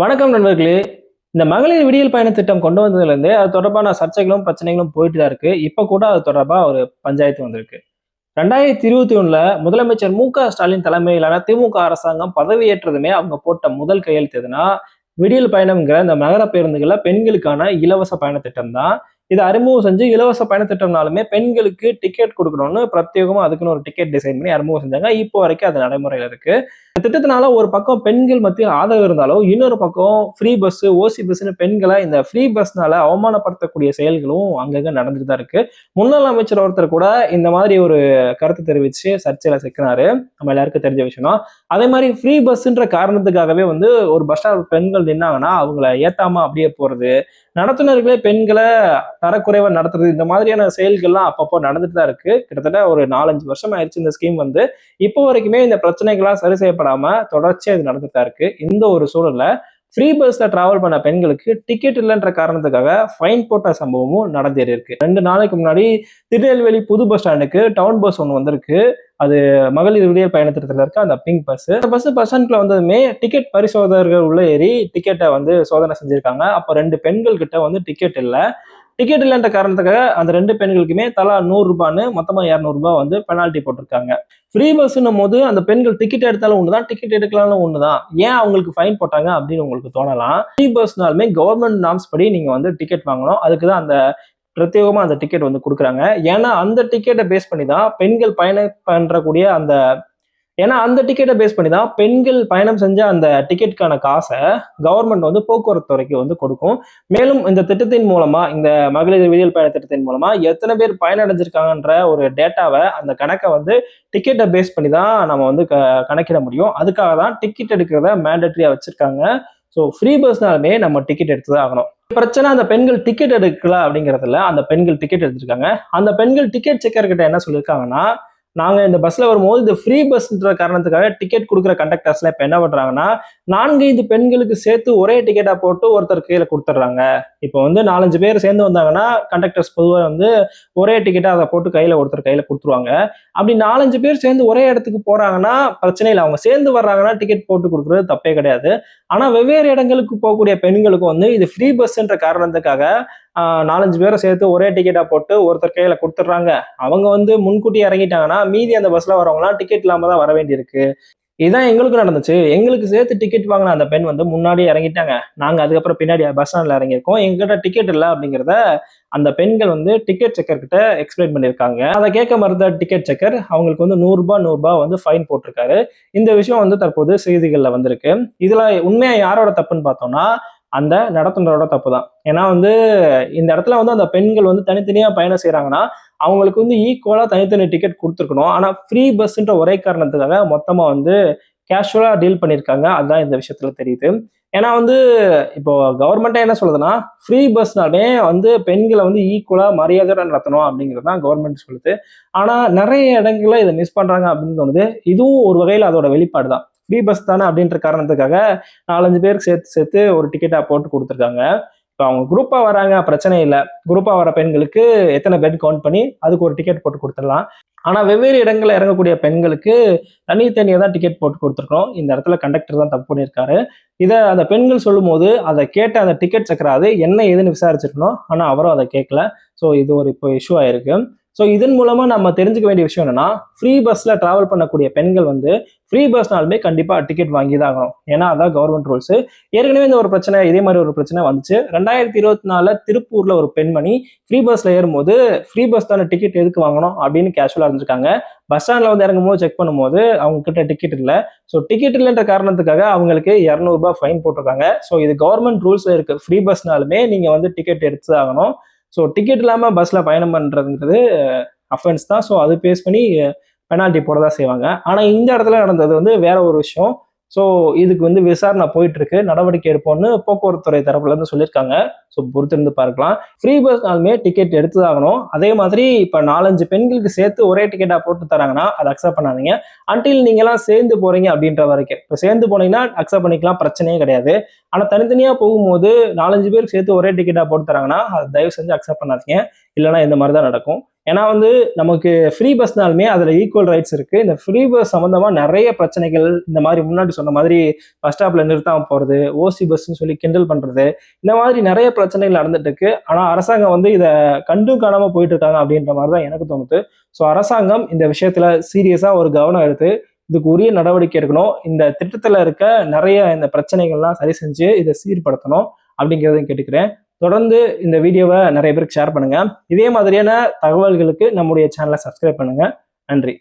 வணக்கம் நண்பர்களே. இந்த மகளிர் விடியல் பயண திட்டம் கொண்டு வந்ததுலேருந்து அது தொடர்பான சர்ச்சைகளும் பிரச்சனைகளும் போயிட்டு தான் இருக்கு. இப்போ கூட அது தொடர்பாக ஒரு பஞ்சாயத்து வந்திருக்கு. ரெண்டாயிரத்தி இருபத்தி ஒண்ணுல முதலமைச்சர் மு க ஸ்டாலின் தலைமையிலான திமுக அரசாங்கம் பதவியேற்றதுமே அவங்க போட்ட முதல் கையெழுத்து எதுனா விடியல் பயணம்ங்கிற இந்த நகர பேருந்துகளில் பெண்களுக்கான இலவச பயண திட்டம் தான் இதை அறிமுகம் செஞ்சு இலவச பயண திட்டம்னாலுமே பெண்களுக்கு டிக்கெட் கொடுக்கணும்னு பிரத்யேகமா அதுக்குன்னு ஒரு டிக்கெட் டிசைன் பண்ணி அறிமுகம் செஞ்சாங்க. இப்போ வரைக்கும் அது நடைமுறையில் இருக்கு. திட்டத்தினால ஒரு பக்கம் பெண்கள் மத்தியில் ஆதரவு இருந்தாலும் இன்னொரு பக்கம் ஃப்ரீ பஸ் ஓசி பஸ்ன்னு பெண்களை இந்த ஃப்ரீ பஸ்னால அவமானப்படுத்தக்கூடிய செயல்களும் அங்கங்க நடந்துட்டு தான் இருக்கு. முன்னாள் அமைச்சர் ஒருத்தர் கூட இந்த மாதிரி ஒரு கருத்து தெரிவிச்சு சர்ச்சையில சிக்கினாரு. நம்ம எல்லாருக்கும் தெரிஞ்ச விஷயம் தான் அதே மாதிரி ஃப்ரீ பஸ்ன்ற காரணத்துக்காகவே வந்து ஒரு பஸ் ஸ்டாப் பெண்கள் நின்னாங்கன்னா அவங்கள ஏத்தாம அப்படியே போறது நடத்துனர்களே பெண்களை தரக்குறைவா நடத்துறது இந்த மாதிரியான செயல்கள்லாம் அப்பப்போ நடந்துட்டு தான் இருக்கு. கிட்டத்தட்ட ஒரு நாலஞ்சு வருஷம் ஆயிடுச்சு இந்த ஸ்கீம் வந்து. இப்போ வரைக்குமே இந்த பிரச்சனைகள்லாம் சரி மாறாம தொடர்ச்சியா இது நடந்துட்டு தான் இருக்கு. இந்த ஒரு சூழல்ல ஃப்ரீ பஸ்ல டிராவல் பண்ண பெண்களுக்கு டிக்கெட் இல்லைன்ற காரணத்துக்காக ஃபைன் போட்ட சம்பவமும் நடந்தேறி இருக்கு. ரெண்டு நாளைக்கு முன்னாடி திருநெல்வேலி புது பஸ் ஸ்டாண்டுக்கு டவுன் பஸ் ஒன்று வந்திருக்கு. அது மகளிர் விடியல் பயணத்திட்டத்தில் இருக்க அந்த பிங்க் பஸ் அந்த பஸ் பஸ் ஸ்டாண்ட்ல வந்ததுமே டிக்கெட் பரிசோதகர்கள் உள்ள ஏறி டிக்கெட்டை வந்து சோதனை செஞ்சிருக்காங்க. அப்போ ரெண்டு பெண்கள் கிட்ட வந்து டிக்கெட் இல்லை. டிக்கெட் இல்லைன்ற காரணத்துக்காக அந்த ரெண்டு பெண்களுக்குமே தலா நூறுரூபான்னு மொத்தமாக இரநூறுபா வந்து பெனால்ட்டி போட்டிருக்காங்க. ஃப்ரீ பஸ்ஸுன்னும் போது அந்த பெண்கள் டிக்கெட் எடுத்தாலும் ஒன்று தான் டிக்கெட் எடுக்கலாம்னு தான் ஏன் அவங்களுக்கு ஃபைன் போட்டாங்க அப்படின்னு உங்களுக்கு தோணலாம். ஃப்ரீ பஸ்னாலுமே கவர்மெண்ட் நாம்ஸ் படி நீங்கள் வந்து டிக்கெட் வாங்கணும். அதுக்கு தான் அந்த பிரத்யேகமாக அந்த டிக்கெட் வந்து கொடுக்குறாங்க. ஏன்னா அந்த டிக்கெட்டை பேஸ் பண்ணி தான் பெண்கள் பயணம் பண்ணுறக்கூடிய அந்த ஏன்னா அந்த டிக்கெட்டை பேஸ் பண்ணி தான் பெண்கள் பயணம் செஞ்ச அந்த டிக்கெட்டுக்கான காசை கவர்மெண்ட் வந்து போக்குவரத்து துறைக்கு வந்து கொடுக்கும். மேலும் இந்த திட்டத்தின் மூலமா இந்த மகளிர் விடியல் பயண திட்டத்தின் மூலமா எத்தனை பேர் பயனடைஞ்சிருக்காங்கன்ற ஒரு டேட்டாவை அந்த கணக்கை வந்து டிக்கெட்டை பேஸ் பண்ணி தான் நம்ம வந்து க கணக்கிட முடியும். அதுக்காக தான் டிக்கெட் எடுக்கிறத மேண்டட்ரியா வச்சிருக்காங்க. ஸோ ஃப்ரீ பஸ்னாலுமே நம்ம டிக்கெட் எடுத்து தான் ஆகணும். பிரச்சனை அந்த பெண்கள் டிக்கெட் எடுக்கல அப்படிங்கிறதுல அந்த பெண்கள் டிக்கெட் எடுத்திருக்காங்க. அந்த பெண்கள் டிக்கெட் செக்கர்கிட்ட என்ன சொல்லியிருக்காங்கன்னா நாங்கள் இந்த பஸ்ஸில் வரும்போது இந்த ஃப்ரீ பஸ்ன்ற காரணத்துக்காக டிக்கெட் கொடுக்குற கண்டக்டர்ஸ்லாம் இப்போ என்ன பண்ணுறாங்கன்னா நான்கு ஐந்து பெண்களுக்கு சேர்த்து ஒரே டிக்கெட்டாக போட்டு ஒருத்தர் கையில் கொடுத்துட்றாங்க. இப்போ வந்து நாலஞ்சு பேர் சேர்ந்து வந்தாங்கன்னா கண்டக்டர்ஸ் பொதுவாக வந்து ஒரே டிக்கெட்டாக அதை போட்டு கையில் ஒருத்தர் கையில் கொடுத்துருவாங்க. அப்படி நாலஞ்சு பேர் சேர்ந்து ஒரே இடத்துக்கு போகிறாங்கன்னா பிரச்சனை இல்லை. அவங்க சேர்ந்து வர்றாங்கன்னா டிக்கெட் போட்டு கொடுக்குறது தப்பே கிடையாது. ஆனால் வெவ்வேறு இடங்களுக்கு போகக்கூடிய பெண்களுக்கு வந்து இது ஃப்ரீ பஸ்ன்ற காரணத்துக்காக நாலஞ்சு பேரை சேர்த்து ஒரே டிக்கெட்டாக போட்டு ஒருத்தர் கையில் கொடுத்துட்றாங்க. அவங்க வந்து முன்கூட்டி இறங்கிட்டாங்கன்னா மீதி அந்த பஸ்ஸில் வரவங்களாம் டிக்கெட் இல்லாமல் தான் வர வேண்டியிருக்கு. இதுதான் எங்களுக்கும் நடந்துச்சு. எங்களுக்கு சேர்த்து டிக்கெட் வாங்கின அந்த பெண் வந்து முன்னாடியே இறங்கிட்டாங்க. நாங்கள் அதுக்கப்புறம் பின்னாடி பஸ் ஸ்டாண்டில் இறங்கியிருக்கோம். எங்ககிட்ட டிக்கெட் இல்லை அப்படிங்கிறத அந்த பெண்கள் வந்து டிக்கெட் செக்கர் கிட்ட எக்ஸ்பிளைன் பண்ணியிருக்காங்க. அதை கேட்க மறுத்த டிக்கெட் செக்கர் அவங்களுக்கு வந்து நூறுரூபா நூறுரூபா வந்து ஃபைன் போட்டிருக்காரு. இந்த விஷயம் வந்து தற்போது செய்திகளில் வந்திருக்கு. இதில் உண்மையாக யாரோட தப்புன்னு பார்த்தோம்னா அந்த நடத்துனரோட தப்பு தான் ஏன்னா வந்து இந்த இடத்துல வந்து அந்த பெண்கள் வந்து தனித்தனியாக பயணம் செய்கிறாங்கன்னா அவங்களுக்கு வந்து ஈக்குவலாக தனித்தனி டிக்கெட் கொடுத்துருக்கணும். ஆனால் ஃப்ரீ பஸ்ன்ற ஒரே காரணத்துக்காக மொத்தமாக வந்து கேஷுவலாக டீல் பண்ணியிருக்காங்க. அதுதான் இந்த விஷயத்துல தெரியுது. ஏன்னா வந்து இப்போ கவர்மெண்ட்டே என்ன சொல்லுதுன்னா ஃப்ரீ பஸ்னாலே வந்து பெண்களை வந்து ஈக்குவலாக மரியாதையோட நடத்தணும் அப்படிங்கிறது தான் கவர்மெண்ட் சொல்லுது. ஆனால் நிறைய இடங்களில் இதை மிஸ் பண்ணுறாங்க அப்படின்னு தோணுது. இதுவும் ஒரு வகையில் அதோட வெளிப்பாடு தான் ஃப்ரீ பஸ் தானே அப்படின்ற காரணத்துக்காக நாலஞ்சு பேருக்கு சேர்த்து சேர்த்து ஒரு டிக்கெட்டாக போட்டு கொடுத்துருக்காங்க. இப்போ அவங்க குரூப்பாக வராங்க பிரச்சனை இல்லை. குரூப்பாக வர பெண்களுக்கு எத்தனை பெட் கவுண்ட் பண்ணி அதுக்கு ஒரு டிக்கெட் போட்டு கொடுத்துடலாம். ஆனால் வெவ்வேறு இடங்களில் இறங்கக்கூடிய பெண்களுக்கு தனித்தனியாக தான் டிக்கெட் போட்டு கொடுத்துருக்கோம் இந்த இடத்துல கண்டக்டர் தான் தப்பு பண்ணியிருக்காரு. இதை அந்த பெண்கள் சொல்லும்போது அதை கேட்ட அந்த டிக்கெட் சக்கராது என்ன ஏதுன்னு விசாரிச்சிருக்கணும். ஆனால் அவரும் அதை கேட்கல. ஸோ இது ஒரு இப்போ இஷ்யூ ஆயிருக்கு. ஸோ இதன் மூலமாக நம்ம தெரிஞ்சுக்க வேண்டிய விஷயம் என்னன்னா ஃப்ரீ பஸ்ஸில் ட்ராவல் பண்ணக்கூடிய பெண்கள் வந்து ஃப்ரீ பஸ்னாலுமே கண்டிப்பாக டிக்கெட் வாங்கி தான் ஆகணும். ஏன்னா அதான் கவர்மெண்ட் ரூல்ஸ் ஏற்கனவே இந்த ஒரு பிரச்சனை இதே மாதிரி ஒரு பிரச்சனை வந்துச்சு. ரெண்டாயிரத்தி இருபத்தி நாலில் திருப்பூரில் ஒரு பெண்மணி ஃப்ரீ பஸ்ஸில் ஏறும்போது ஃப்ரீ பஸ் தானே டிக்கெட் எதுக்கு வாங்கணும் அப்படின்னு கேஷுவலாக இருந்திருக்காங்க. பஸ் ஸ்டாண்டில் வந்து இறங்கும் போது செக் பண்ணும்போது அவங்க கிட்ட டிக்கெட் இல்லை. ஸோ டிக்கெட் இல்லைன்ற காரணத்துக்காக அவங்களுக்கு இரநூறுபா ஃபைன் போட்டிருக்காங்க. ஸோ இது கவர்மெண்ட் ரூல்ஸில் இருக்குது ஃப்ரீ பஸ்னாலுமே நீங்கள் வந்து டிக்கெட் எடுத்து ஆகணும். ஸோ டிக்கெட் இல்லாமல் பஸ்ஸில் பயணம் பண்ணுறதுங்கிறது அஃபென்ஸ் தான். ஸோ அது பேஸ் பண்ணி பெனால்ட்டி போட தான் செய்வாங்க. ஆனால் இந்த இடத்துல நடந்தது வந்து வேற ஒரு விஷயம். ஸோ இதுக்கு வந்து விசாரணை போயிட்டு இருக்கு நடவடிக்கை எடுப்போம்னு போக்குவரத்து துறை தரப்புல இருந்து சொல்லியிருக்காங்க. ஸோ பொறுத்திருந்து பார்க்கலாம். ஃப்ரீ பஸ்னாலுமே டிக்கெட் எடுத்துதாகணும் அதே மாதிரி இப்போ நாலஞ்சு பெண்களுக்கு சேர்த்து ஒரே டிக்கெட்டாக போட்டு தராங்கன்னா அதை அக்செப்ட் பண்ணாதீங்க. அன்டில் நீங்களாம் சேர்ந்து போறீங்க அப்படின்ற வரைக்கும். இப்போ சேர்ந்து போனீங்கன்னா அக்செப்ட் பண்ணிக்கலாம். பிரச்சனையே கிடையாது. ஆனால் தனித்தனியாக போகும்போது நாலஞ்சு பேருக்கு சேர்த்து ஒரே டிக்கெட்டாக போட்டு தராங்கன்னா அதை தயவு செஞ்சு அக்செப்ட் பண்ணாதீங்க. இல்லைன்னா இந்த மாதிரி தான் நடக்கும். ஏன்னா வந்து நமக்கு ஃப்ரீ பஸ்னாலுமே அதில் ஈக்குவல் ரைட்ஸ் இருக்கு. இந்த ஃப்ரீ பஸ் சம்மந்தமாக நிறைய பிரச்சனைகள் இந்த மாதிரி முன்னாடி சொன்ன மாதிரி பஸ் ஸ்டாப்ல நிறுத்தாமல் போகிறது ஓசி பஸ்ன்னு சொல்லி கிண்டல் பண்ணுறது இந்த மாதிரி நிறைய பிரச்சனைகள் நடந்துட்டு இருக்கு. ஆனால் அரசாங்கம் வந்து இதை கண்டு காணாமல் போயிட்டு இருக்காங்க அப்படின்ற மாதிரி தான் எனக்கு தோணுது. ஸோ அரசாங்கம் இந்த விஷயத்தில் சீரியஸாக ஒரு கவனம் எடுத்து இதுக்கு உரிய நடவடிக்கை எடுக்கணும். இந்த திட்டத்தில் இருக்க நிறைய இந்த பிரச்சனைகள்லாம் சரி செஞ்சு இதை சீர்படுத்தணும் அப்படிங்கிறதையும் கேட்டுக்கிறேன். தொடர்ந்து இந்த வீடியோவை நிறைய பேருக்கு ஷேர் பண்ணுங்கள் இதே மாதிரியான தகவல்களுக்கு நம்முடைய சேனலை சப்ஸ்கிரைப் பண்ணுங்கள் நன்றி.